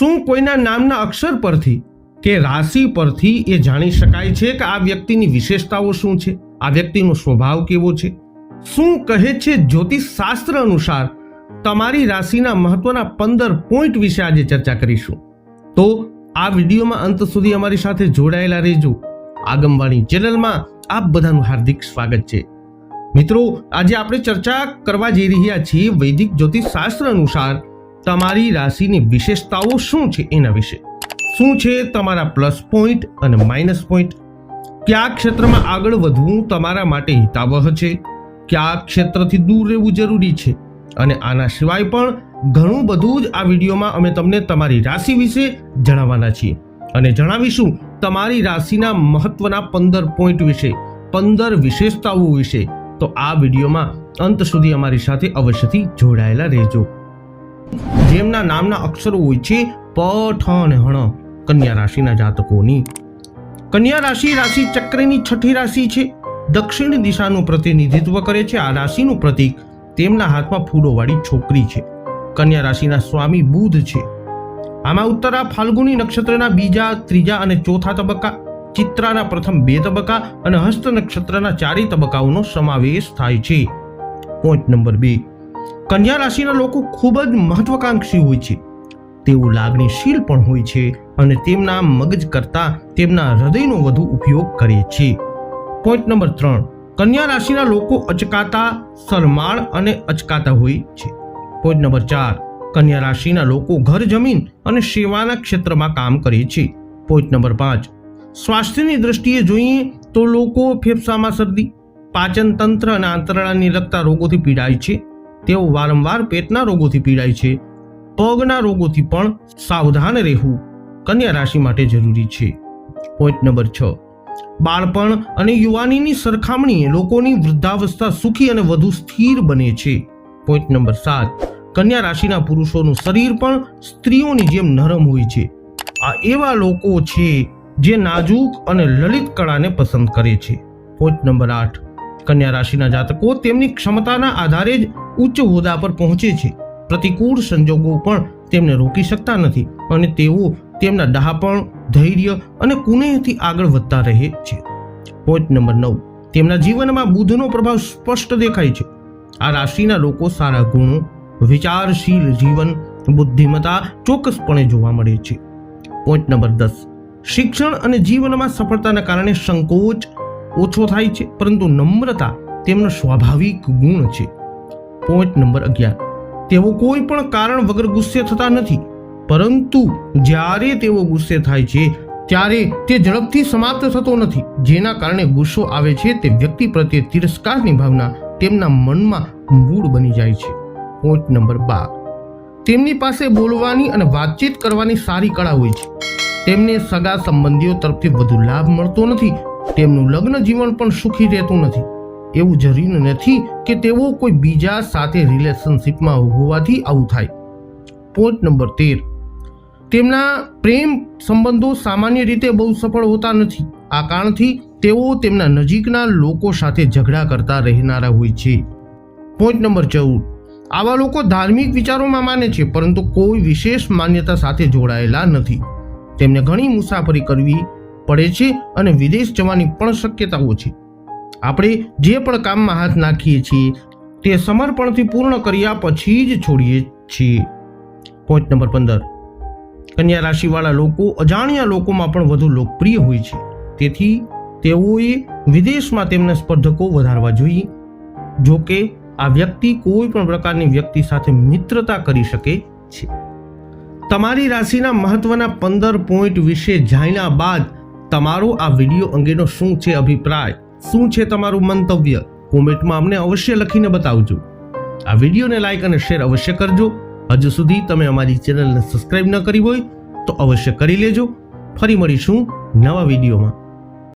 શું કોઈના નામના અક્ષર પરથી કે રાશિ પરથી એ જાણી શકાય છે કે આ વ્યક્તિની વિશેષતાઓ શું છે? આ વ્યક્તિનો સ્વભાવ કેવો છે? શું કહે છે જ્યોતિષ શાસ્ત્ર અનુસાર તમારી રાશિના મહત્વના પંદર પોઈન્ટ વિશે આજે ચર્ચા કરીશું? તો આ વિડીયોમાં અંત સુધી અમારી સાથે જોડાયેલા રહેજો. આગમવાણી ચેનલમાં આપ બધાનું હાર્દિક સ્વાગત છે. મિત્રો, આજે આપણે ચર્ચા કરવા જઈ રહ્યા છીએ વૈદિક જ્યોતિષ શાસ્ત્ર અનુસાર તમારી રાશિની વિશેષતાઓ શું છે એના વિશે? શું છે તમારા પ્લસ પોઈન્ટ અને માઇનસ પોઈન્ટ કયા ક્ષેત્રમાં આગળ વધવું તમારા માટે હિતાવહ છે? કયા ક્ષેત્રથી દૂર રહેવું જરૂરી છે? અને આના સિવાય પણ ઘણું બધું જ આ વિડીયોમાં અમે તમને તમારી રાશિ વિશે જણાવવાના છીએ. અને જણાવીશું તમારી રાશિના મહત્વના પંદર પોઈન્ટ વિશે, પંદર વિશેષતાઓ વિશે. તો આ વિડીયોમાં અંત સુધી અમારી સાથે અવશ્યથી જોડાયેલા રહેજો. જેમના નામના અક્ષરો હોય છે, પ અને હણ. કન્યા રાશિના જાતકોની. કન્યા રાશિ રાશિ ચક્રની છઠ્ઠી રાશિ છે. દક્ષિણ દિશાનું પ્રતિનિધિત્વ કરે છે. આ રાશિનું પ્રતીક તેમના હાથમાં ફૂલોવાળી છોકરી છે. કન્યા રાશિના સ્વામી બુધ છે. આમાં ઉત્તરા ફાલ્ગુની નક્ષત્રના બીજા, ત્રીજા અને ચોથા તબક્કા, ચિત્રાના પ્રથમ બે તબક્કા અને હસ્ત નક્ષત્રના ચારેય તબક્કાઓનો સમાવેશ થાય છે. પોઈન્ટ નંબર બે. કન્યા રાશિના લોકો ખૂબ જ મહત્વાકાંક્ષી હોય છે. તેઓ લાગણીશીલ પણ હોય છે અને તેમના મગજ કરતા તેમના હૃદયનો વધુ ઉપયોગ કરે છે. પોઈન્ટ નંબર ત્રણ. કન્યા રાશિના લોકો અચકાતા સરમાળ અને અચકાતા હોય છે. પોઈન્ટ નંબર ચાર. કન્યા રાશિના લોકો ઘર જમીન અને સેવાના ક્ષેત્રમાં કામ કરે છે. પોઈન્ટ નંબર પાંચ. સ્વાસ્થ્યની દ્રષ્ટિએ જોઈએ તો લોકો ફેફસામાં શરદી પાચન તંત્ર અને આંતરડાને લગતા રોગોથી પીડાય છે. તેઓ વારંવાર પેટના રોગોથી પીડાય છે. પગના રોગોથી પણ સાવધાન રહેવું કન્યા રાશિ માટે જરૂરી છે. પોઈન્ટ નંબર છ. બાળપણ અને યુવાનીની સરખામણીએ લોકોની વૃદ્ધાવસ્થા સુખી અને વધુ સ્થિર બને છે. પોઈન્ટ નંબર સાત. કન્યા રાશિના પુરુષોનું શરીર પણ સ્ત્રીઓની જેમ નરમ હોય છે. આ એવા લોકો છે જે નાજુક અને લલિત કળાને પસંદ કરે છે. પોઈન્ટ નંબર આઠ. કન્યા રાશિના જાતકો તેમની ક્ષમતાના આધારે જ ઉચ્ચ હોદ્દા પર પહોંચે છે. પ્રતિકૂળ સંજોગો પણ તેમને રોકી શકતા નથી અને તેઓ તેમના ડહાપણ ધૈર્ય અને કુનેહથી આગળ વધતા રહે છે. પોઈન્ટ નંબર નવ. તેમના જીવનમાં બુદ્ધનો પ્રભાવ સ્પષ્ટ દેખાય છે. આ રાશિના લોકો સારા ગુણો, વિચારશીલ જીવન, બુદ્ધિમત્તા ચોક્કસપણે જોવા મળે છે. પોઈન્ટ નંબર દસ. શિક્ષણ અને જીવનમાં સફળતાના કારણે સંકોચ ઓછો થાય છે, પરંતુ નમ્રતા તેમનો સ્વાભાવિક ગુણ છે. પોઈન્ટ નંબર અગિયાર. તેઓ કોઈ પણ કારણ વગર ગુસ્સે થતા નથી, પરંતુ જ્યારે તેઓ ગુસ્સે થાય છે, ત્યારે તે ઝડપથી સમાપ્ત થતો નથી. જેના કારણે ગુસ્સો આવે છે, તે વ્યક્તિ પ્રત્યે તિરસ્કારની ભાવના તેમના મનમાં મૂળ બની જાય છે. પોઈન્ટ નંબર બાર. તેમની પાસે બોલવાની અને વાતચીત કરવાની સારી કળા હોય છે. તેમને સગા સંબંધીઓ તરફથી વધુ લાભ મળતો નથી તેમનું લગ્ન જીવન પણ સુખી રહેતું નથી. એવું જરૂરી નથી કે તેઓ કોઈ બીજા સાથે રિલેશનશિપમાં હોવાથી આવું થાય. પોઈન્ટ નંબર તેર. તેમના પ્રેમ સંબંધો સામાન્ય રીતે બહુ સફળ હોતા નથી. આ કારણથી તેઓ તેમના નજીકના લોકો સાથે ઝઘડા કરતા રહેનારા હોય છે. પોઈન્ટ નંબર ચૌદ. આવા લોકો ધાર્મિક વિચારોમાં માને છે, પરંતુ કોઈ વિશેષ માન્યતા સાથે જોડાયેલા નથી. તેમને ઘણી મુસાફરી કરવી પડે છે અને વિદેશ જવાની પણ શક્યતાઓ છે. આપણે જે પણ કામમાં હાથ નાખીએ છીએ, તે સમર્પણથી પૂર્ણ કર્યા પછી જ છોડીએ છીએ. પોઈન્ટ નંબર પંદર. કન્યા રાશિવાળા લોકો, અજાણ્યા લોકોમાં પણ વધુ લોકપ્રિય હોય છે. તેથી તેઓએ વિદેશમાં તેમના સ્પર્ધકો વધારવા જોઈએ. જો કે, આ વ્યક્તિ કોઈ પણ પ્રકારની વ્યક્તિ સાથે મિત્રતા કરી શકે છે. તમારી રાશિના મહત્વના પંદર પોઈન્ટ વિશે જાણ્યા બાદ તમારો આ વીડિયો અંગેનો શું છે અભિપ્રાય? શું છે તમારું મંતવ્ય? કોમેન્ટમાં અમને અવશ્ય લખીને બતાવજો. આ વિડીયોને લાઇક અને શેર અવશ્ય કરજો. હજુ સુધી તમે અમારી ચેનલને સબસ્ક્રાઇબ ન કરી હોય તો અવશ્ય કરી લેજો. ફરી મળીશું નવા વિડીયોમાં.